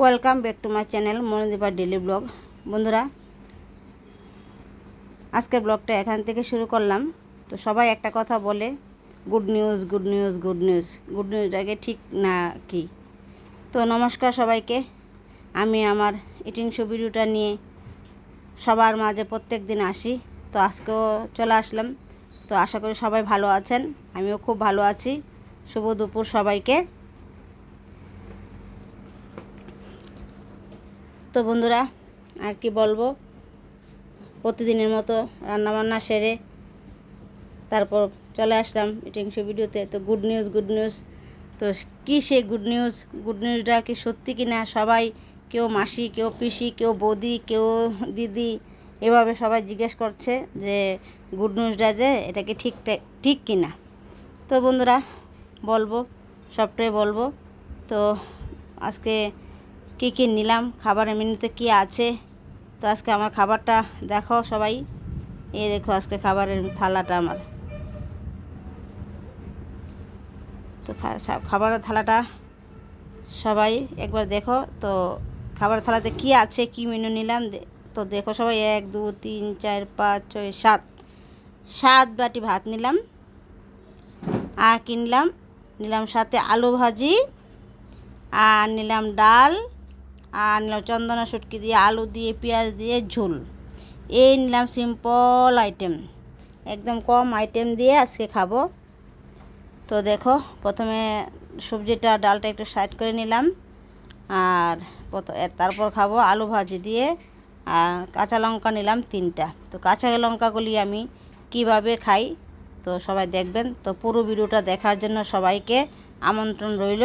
Welcome back to my channel Manodipa daily blog. বন্ধুরা, আজকের ব্লগটা এখান থেকে শুরু করলাম। তো সবাই একটা কথা বলে good news good news good news good নিউজটাকে ঠিক না কি? তো নমস্কার সবাইকে। আমি আমার ইটিং শো নিয়ে সবার মাঝে প্রত্যেক দিন আসি। তো আজকেও চলে আসলাম। তো আশা করি সবাই ভালো আছেন। আমিও খুব ভালো আছি। শুভ দুপুর সবাইকে। তো বন্ধুরা, আর কি বলব? প্রতিদিনের মতো রান্নাবান্না সেরে তারপর চলে আসলাম শো ভিডিওতে। তো গুড নিউজ গুড নিউজ তো কী সে গুড নিউজ গুড নিউজটা কি সত্যি কি না সবাই, কেউ মাসি, কেউ পিসি, কেউ বৌদি, কেউ দিদি, এভাবে সবাই জিজ্ঞেস করছে যে গুড নিউজটা যে এটা কি ঠিক ঠিক কি না তো বন্ধুরা, বলব, সবটাই বলব। তো আজকে কী কী নিলাম, খাবারের মেনুতে কী আছে? তো আজকে আমার খাবারটা দেখো সবাই। এই দেখো আজকে খাবারের থালাটা আমার। তো খাবারের থালাটা সবাই একবার দেখো। তো খাবারের থালাতে কি আছে, কি মেনু নিলাম তো দেখো সবাই, এক, দু, তিন, চার, পাঁচ, ছয়, সাত। সাত বাটি ভাত নিলাম। আর কিনলাম নিলাম সাথে আলু ভাজি। আর নিলাম ডাল। আর চন্দনা শুটকি দিয়ে, আলু দিয়ে, পেঁয়াজ দিয়ে, ঝোল। এই নিলাম সিম্পল আইটেম একদম কম আইটেম দিয়ে আজকে খাব। তো দেখো, প্রথমে সবজিটা, ডালটা একটু সাইড করে নিলাম। আর তারপর খাব আলু ভাজি দিয়ে। আর কাঁচা লঙ্কা নিলাম তিনটা। তো কাঁচা লঙ্কাগুলি আমি কীভাবে খাই, তো সবাই দেখবেন। তো পুরো ভিডিওটা দেখার জন্য সবাইকে আমন্ত্রণ রইল।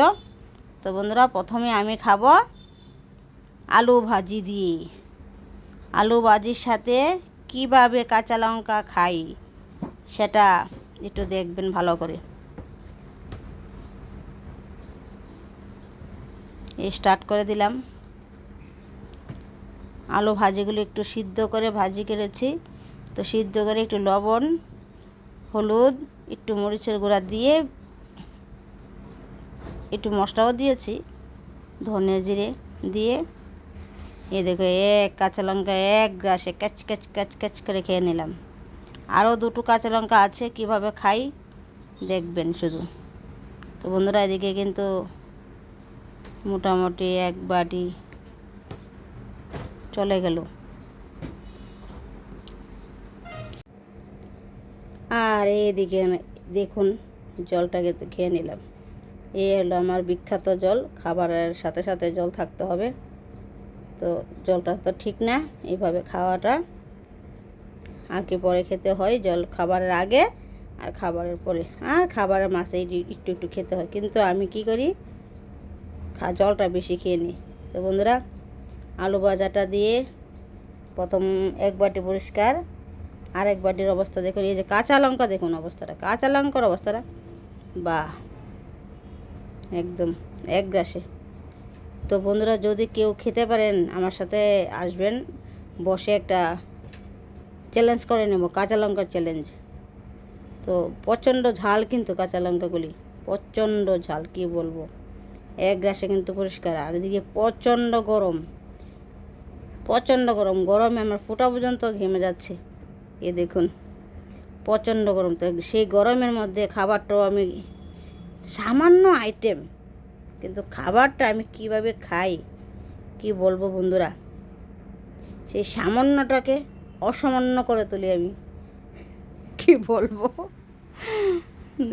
তো বন্ধুরা, প্রথমে আমি খাব আলু ভাজি দিয়ে আলু ভাজির সাথে কীভাবে কাঁচা লঙ্কা খাই সেটা একটু দেখবেন ভালো করে। স্টার্ট করে দিলাম। আলু ভাজিগুলো একটু সিদ্ধ করে ভাজি করেছি। তো সিদ্ধ করে একটু লবণ, হলুদ, একটু মরিচের গুঁড়া দিয়ে একটু মশলাও দিয়েছি। ধনে জিরে দিয়ে এ দেখো, এক কাঁচা লঙ্কা, এক গ্রাসে ক্যাচ ক্যাচ ক্যাচ ক্যাচ করে খেয়ে নিলাম। আরও দুটো কাঁচা লঙ্কা আছে, কীভাবে খাই? দেখবেন শুধু। তো বন্ধুরা, এদিকে কিন্তু মোটামুটি এক বাটি চলে গেল। আর এদিকে দেখুন জলটাকে তো খেয়ে নিলাম। এই হলো আমার বিখ্যাত জল, খাবারের সাথে সাথে জল থাকতে হবে। তো জলটা তো ঠিক না এইভাবে খাওয়াটা। আগে পরে খেতে হয়, জল খাবারের আগে আর খাবারের পরে। আর খাবারের মাসে একটু একটু খেতে হয়। কিন্তু আমি কি করি? খা, জলটা বেশি খেয়ে নিই। তো বন্ধুরা, আলু ভাজাটা দিয়ে প্রথম এক বাটি পরিষ্কার আর এক বাটির অবস্থা দেখুন। এই যে কাঁচা লঙ্কা দেখুন অবস্থাটা। কাঁচা লঙ্কার অবস্থাটা, বাহ! একদম এক গ্রাসে তো বন্ধুরা, যদি কেউ খেতে পারেন, আমার সাথে আসবেন। বসে একটা চ্যালেঞ্জ করে নেব, কাঁচা লঙ্কার চ্যালেঞ্জ তো প্রচণ্ড ঝাল কিন্তু কাঁচা লঙ্কাগুলি। প্রচণ্ড ঝাল, কি বলব? এক গ্রাসে কিন্তু পরিষ্কার, আর এদিকে প্রচণ্ড গরম। প্রচণ্ড গরম, গরমে আমার ফোটা পর্যন্ত ঘেমে যাচ্ছে। এ দেখুন, প্রচণ্ড গরম। তো সেই গরমের মধ্যে খাবারটাও আমি সামান্য আইটেম কিন্তু খাবারটা আমি কীভাবে খাই? কি বলব বন্ধুরা? সেই সামান্যটাকে অসামান্য করে তুলি আমি। কি বলব?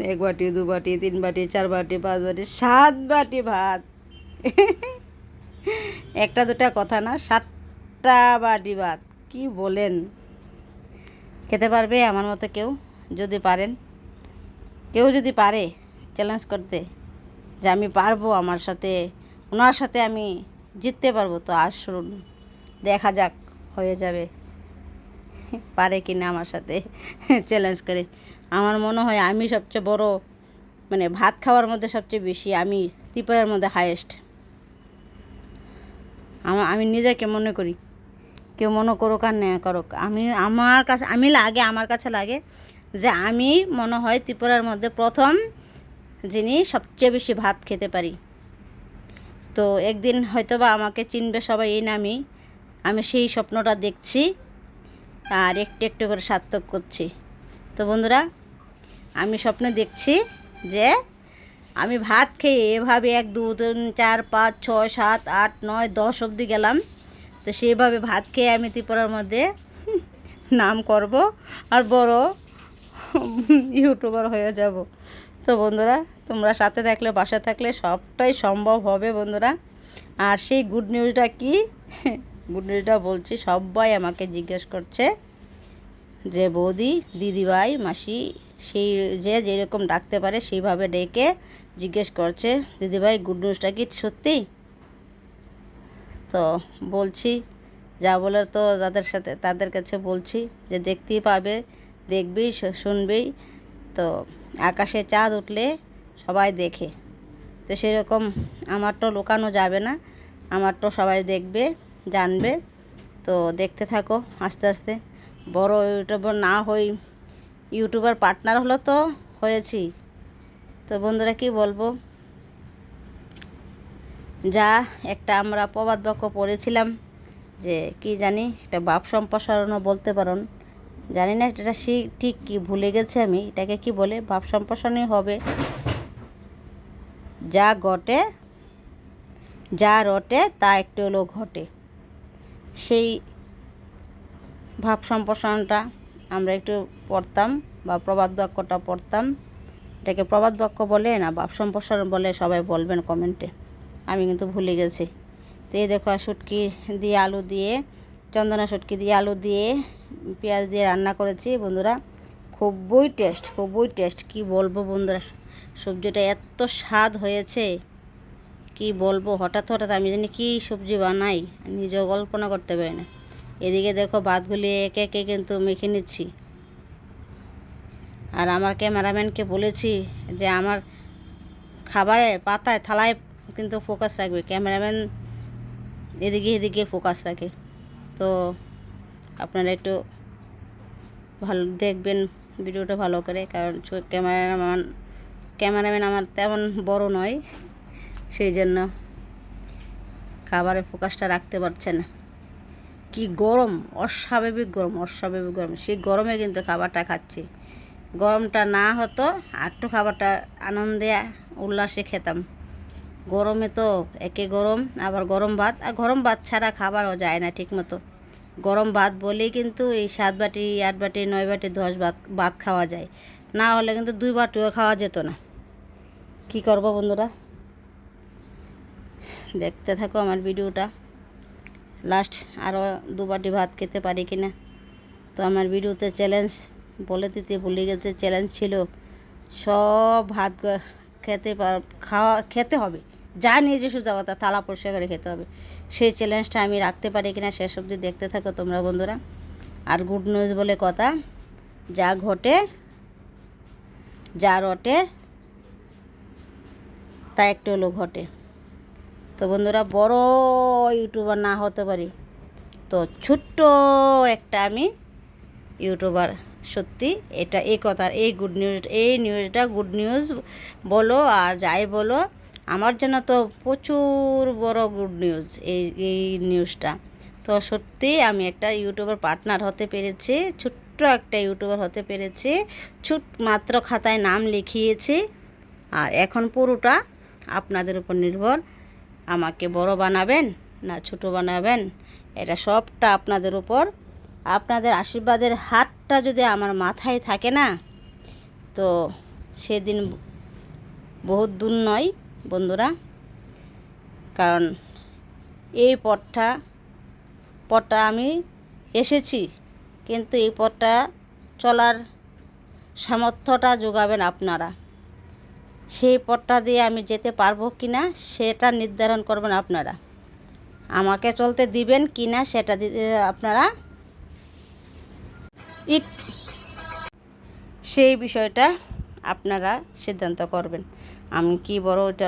এক বাটি, দু বাটি, তিন বাটি, চার বাটি, পাঁচ বাটি, সাত বাটি ভাত। একটা দুটা কথা না, সাতটা বাটি ভাত। কি বলেন? খেতে পারবে আমার মতো কেউ? যদি পারেন। কেউ যদি পারে চ্যালেঞ্জ করতে। যে আমি পারব আমার সাথে, ওনার সাথে আমি জিততে পারব। তো আসুন দেখা যাক হয়ে যাবে। পারে কি না আমার সাথে? চ্যালেঞ্জ করে। আমার মনে হয় আমি সবচেয়ে বড় মানে ভাত খাওয়ার মধ্যে সবচেয়ে বেশি আমি ত্রিপুরার মধ্যে হায়েস্ট আমার আমি নিজেকে মনে করি। কেউ মনে করুক আর না করুক। আমি, আমার কাছে, আমি লাগে আমার কাছে লাগে যে আমি মনে হয় ত্রিপুরার মধ্যে প্রথম যিনি সবচেয়ে বেশি ভাত খেতে পারি। তো একদিন হয়তো বা আমাকে চিনবে সবাই এই নামই। আমি সেই স্বপ্নটা দেখছি আর একটু একটু করে সার্থক করছি। তো বন্ধুরা, আমি স্বপ্নে দেখছি যে আমি ভাত খেয়ে এভাবে এক, দু, তিন, চার, পাঁচ, ছয়, সাত, আট, নয়, দশ অবধি গেলাম। তো সেইভাবে ভাত খেয়ে আমি ত্রিপুরার মধ্যে নাম করব আর বড় ইউটিউবার হয়ে যাব। তো বন্ধুরা, তোমরা সাথে থাকলে বাসায় থাকলে সবটাই সম্ভব হবে বন্ধুরা। আর সেই গুড নিউজটা কি? গুড নিউজটা বলছি, সবাই আমাকে জিজ্ঞেস করছে যে, বৌদি, দিদিভাই, মাসি, সেই যে যেরকম ডাকতে পারে, সেইভাবে ডেকে জিজ্ঞেস করছে। দিদিভাই গুড নিউজটা কি সত্যি? তো বলছি, যা বলার তো তাদের সাথে, তাদের কাছে বলছি যে, দেখতেই পাবে দেখবি শুনবি তো আকাশে চাঁদ উঠলে সবাই দেখে। তো সেরকম আমার তো লুকানো যাবে না, আমার তো সবাই দেখবে, জানবে। তো দেখতে থাকো আস্তে আস্তে। বড় ইউটিউবার না হই, ইউটিউবার পার্টনার হলো তো হয়েছি। তো বন্ধুরা কি বলব? যা একটা আমরা প্রবাদ বাক্য পড়েছিলাম যে, কি জানি এটা বাপ সম্প্রসারণও বলতে পারেন। জানি না এটা ঠিক কি ভুলে গেছে আমি, এটাকে কি বলে? ভাব সম্প্রসারণই হবে। যা ঘটে, যা রটে, তা একটু হলেও ঘটে। সেই ভাব সম্প্রসারণটা আমরা একটু পড়তাম বা প্রবাদ বাক্যটা পড়তাম। এটাকে প্রবাদ বাক্য বলে না, ভাব সম্প্রসারণ বলে সবাই বলবেন কমেন্টে। আমি কিন্তু ভুলে গেছি। তো এই দেখো শুটকি দিয়ে আলু দিয়ে, চন্দনা শুটকি দিয়ে আলু দিয়ে পেঁয়াজ দিয়ে রান্না করেছি, বন্ধুরা। খুবই টেস্ট খুবই টেস্ট কি বলব বন্ধুরা, সবজিটা এত স্বাদ হয়েছে। কি বলব, হঠাৎ হঠাৎ আমি জানি কী সবজি বানাই নিজেও কল্পনা করতে পারি না। এদিকে দেখো ভাতগুলি একে একে কিন্তু মেখে নিচ্ছি। আর আমার ক্যামেরাম্যানকে বলেছি যে আমার খাবারে পাতায়, থালায় কিন্তু ফোকাস রাখবে। ক্যামেরাম্যান এদিকে এদিকে ফোকাস রাখে। তো আপনারা একটু ভালো দেখবেন ভিডিওটা ভালো করে, কারণ ক্যামেরাম্যান ক্যামেরাম্যান আমার তেমন বড় নয়, সেই জন্য খাবারের ফোকাসটা রাখতে পারছে না। কি গরম, অস্বাভাবিক গরম অস্বাভাবিক গরম। সেই গরমে কিন্তু খাবারটা খাচ্ছি। গরমটা না হতো একটু খাবারটা আনন্দে উল্লাসে খেতাম। গরমে তো একে গরম, আবার গরম ভাত, আর গরম ভাত ছাড়া খাবারও যায় না ঠিক মতো গরম ভাত বলেই কিন্তু এই সাত বাটি, আট বাটি, নয় বাটি, দশ ভাত ভাত খাওয়া যায়। না হলে কিন্তু দুই বাটিও খাওয়া যেত না। কি করব বন্ধুরা? দেখতে থাকো আমার ভিডিওটা। লাস্ট আরও দু বাটি ভাত খেতে পারি কি না তো আমার ভিডিওতে চ্যালেঞ্জ বলে দিতে ভুলে গেছে চ্যালেঞ্জ ছিল সব ভাত খেতে খাওয়া, খেতে হবে। যা নিয়ে যে সোজা কথা থালা পরিষ্কার করে খেতে হবে। সেই চ্যালেঞ্জটা আমি রাখতে পারি কিনা শেষ অবধি দেখতে থাকো তোমরা বন্ধুরা। আর গুড নিউজ বলে কথা, যা ঘটে, যা রটে, তা একটু হলো ঘটে। তো বন্ধুরা, বড় ইউটিউবার না হতে পারি, তো ছোট্ট একটা আমি ইউটিউবার, সত্যি এটা এই কথার এই গুড নিউজ এই নিউজটা গুড নিউজ বলো আর যাই বলো আমার জন্য তো প্রচুর বড় গুড নিউজ এই এই নিউজটা তো সত্যি আমি একটা ইউটিউবার পার্টনার হতে পেরেছি, ছোট্ট একটা ইউটিউবার হতে পেরেছি, ছোট মাত্র খাতায় নাম লিখিয়েছি, আর এখন পুরোটা আপনাদের উপর নির্ভর। আমাকে বড় বানাবেন না ছোট বানাবেন, এটা সবটা আপনাদের উপর। আপনাদের আশীর্বাদের হাতটা যদি আমার মাথায় থাকে না, তো সেদিন বহুত দূর নয় বন্ধুরা, কারণ এই পথটা পথটা আমি এসেছি, কিন্তু এই পথটা চলার সামর্থ্যটা যোগাবেন আপনারা। সেই পথটা দিয়ে আমি যেতে পারব কি না সেটা নির্ধারণ করবেন আপনারা। আমাকে চলতে দিবেন কি না সেটা দিতে আপনারা সেই বিষয়টা আপনারা সিদ্ধান্ত করবেন। আমি কি বড় ওইটা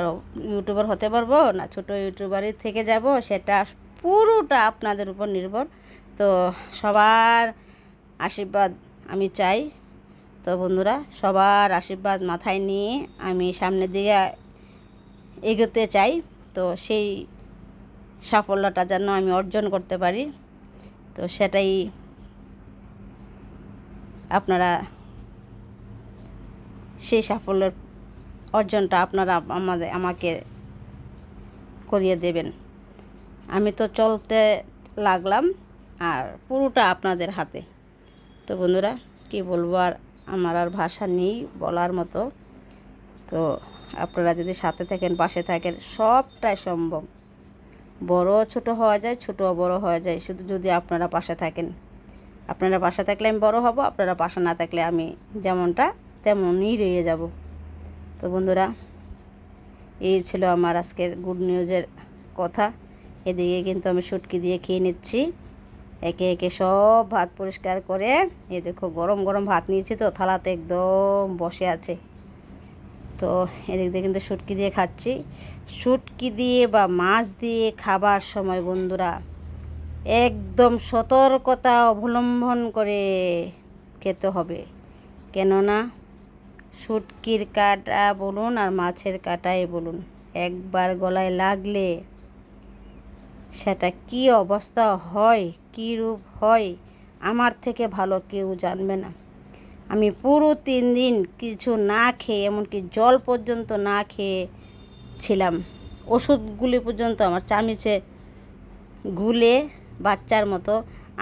ইউটিউবার হতে পারব না ছোট ইউটিউবারই থেকে যাব? সেটা পুরোটা আপনাদের উপর নির্ভর। তো সবার আশীর্বাদ আমি চাই। তো বন্ধুরা, সবার আশীর্বাদ মাথায় নিয়ে আমি সামনের দিকে এগোতে চাই। তো সেই সাফল্যটা যেন আমি অর্জন করতে পারি। তো সেটাই আপনারা সেই সাফল্যের অর্জনটা আপনারা আমাদের, আমাকে করিয়ে দেবেন। আমি তো চলতে লাগলাম আর পুরোটা আপনাদের হাতে। তো বন্ধুরা, কি বলব আর আমার আর ভাষা নেই বলার মতো। তো আপনারা যদি সাথে থাকেন, পাশে থাকেন, সবটাই সম্ভব। বড় ছোট হওয়া যায় ছোট বড় হওয়া যায়। শুধু যদি আপনারা পাশে থাকেন। আপনারা পাশে থাকলে আমি বড় হব, আপনারা পাশে না থাকলে আমি যেমনটা, তেমনই রয়ে যাব। তো বন্ধুরা, এই ছিল আমার আজকের গুড নিউজের কথা। এদিকে কিন্তু আমি শুটকি দিয়ে খেয়ে নিচ্ছি। একে একে সব ভাত পরিষ্কার করে এ দেখো গরম গরম ভাত নিয়েছি তো, থালাতে একদম বসে আছে। তো এদিক দিয়ে কিন্তু শুটকি দিয়ে খাচ্ছি। শুটকি দিয়ে বা মাছ দিয়ে খাবার সময় বন্ধুরা, একদম সতর্কতা অবলম্বন করে খেতে হবে। কেননা শুটকির কাটা বলুন আর মাছের কাটাই বলুন। একবার গলায় লাগলে সেটা কি অবস্থা হয়, কী রূপ হয়, আমার থেকে ভালো কেউ জানবে না। আমি পুরো তিন দিন কিছু না খেয়ে, এমনকি জল পর্যন্ত না খেয়ে ছিলাম ওষুধগুলি পর্যন্ত আমার চামিচে গুলে বাচ্চার মতো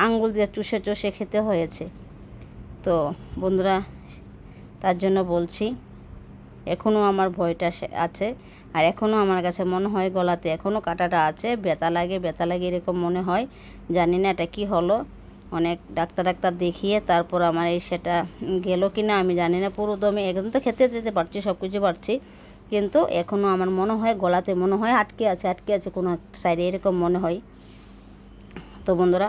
আঙ্গুল দিয়ে চুষে চুষে খেতে হয়েছে। তো বন্ধুরা তার জন্য বলছি এখনও আমার ভয়টা আছে আর এখনও আমার কাছে মনে হয় গলাতে এখনও কাটাটা আছে, ব্যথা লাগে ব্যথা লাগে এরকম মনে হয়, জানি না এটা কি হলো। অনেক ডাক্তার ডাক্তার দেখিয়ে তারপর আমার এই সেটা গেল কি না আমি জানি না, পুরো দমে একদম তো খেতে যেতে পারছি সব কিছু পারছি। কিন্তু এখনও আমার মনে হয় গলাতে মনে হয় আটকে আছে আটকে আছে কোনো সাইডে এরকম মনে হয়। তো বন্ধুরা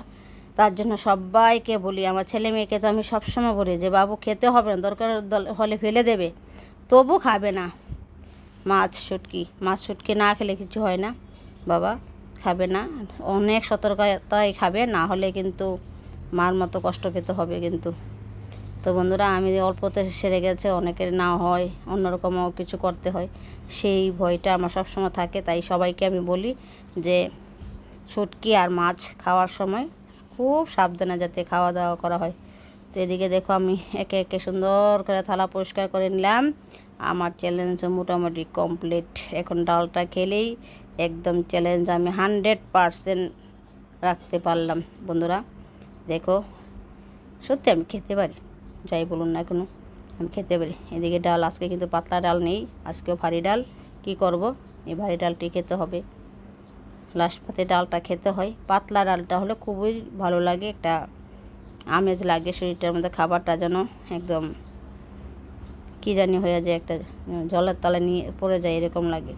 তার জন্য সবাইকে বলি, আমার ছেলে মেয়েকে তো আমি সবসময় বলি যে, বাবু, খেতে হবে না, দরকার হলে ফেলে দেবে। তবু খাবে না। মাছ শুটকি মাছ শুটকি না খেলে কিছু হয় না। বাবা, খাবে না। অনেক সতর্কতায় খাবে, না হলে কিন্তু মার মতো কষ্ট পেতে হবে কিন্তু। তো বন্ধুরা, আমি অল্পতে সেরে গেছে, অনেকের না হয়, অন্যরকমও কিছু করতে হয়, সেই ভয়টা আমার সবসময় থাকে। তাই সবাইকে আমি বলি যে, শুটকি আর মাছ খাওয়ার সময় খুব সাবধানে যাতে খাওয়া দাওয়া করা হয়। তো এদিকে দেখো আমি একে একে সুন্দর করে থালা পরিষ্কার করে নিলাম। আমার চ্যালেঞ্জ মোটামুটি কমপ্লিট এখন ডালটা খেলেই একদম চ্যালেঞ্জ আমি হানড্রেড পারসেন্ট রাখতে পারলাম। বন্ধুরা, দেখো, সত্যি আমি খেতে পারি, যাই বলুন না কেন, আমি খেতে পারি। এদিকে ডাল, আজকে কিন্তু পাতলা ডাল নেই, আজকেও ভারী ডাল। কি করব? এই ভারী ডালটি খেতে হবে। লাস্ট পাতে ডালটা খেতে হয়। পাতলা ডালটা হলে খুবই ভালো লাগে, একটা আমেজ লাগে শরীরটার মধ্যে, খাবারটা যেন একদম কী জানি হয়ে যায়, একটা জলের তলে নিয়ে পড়ে যায় এরকম লাগে।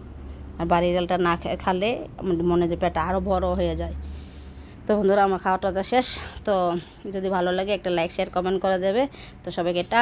আর বাড়ির ডালটা না খালে মনে যে পেটটা আরও বড় হয়ে যায়। তো বন্ধুরা, আমার খাওয়াটা তো শেষ। তো যদি ভালো লাগে একটা লাইক শেয়ার কমেন্ট করে দেবে। তো সবাইকে টা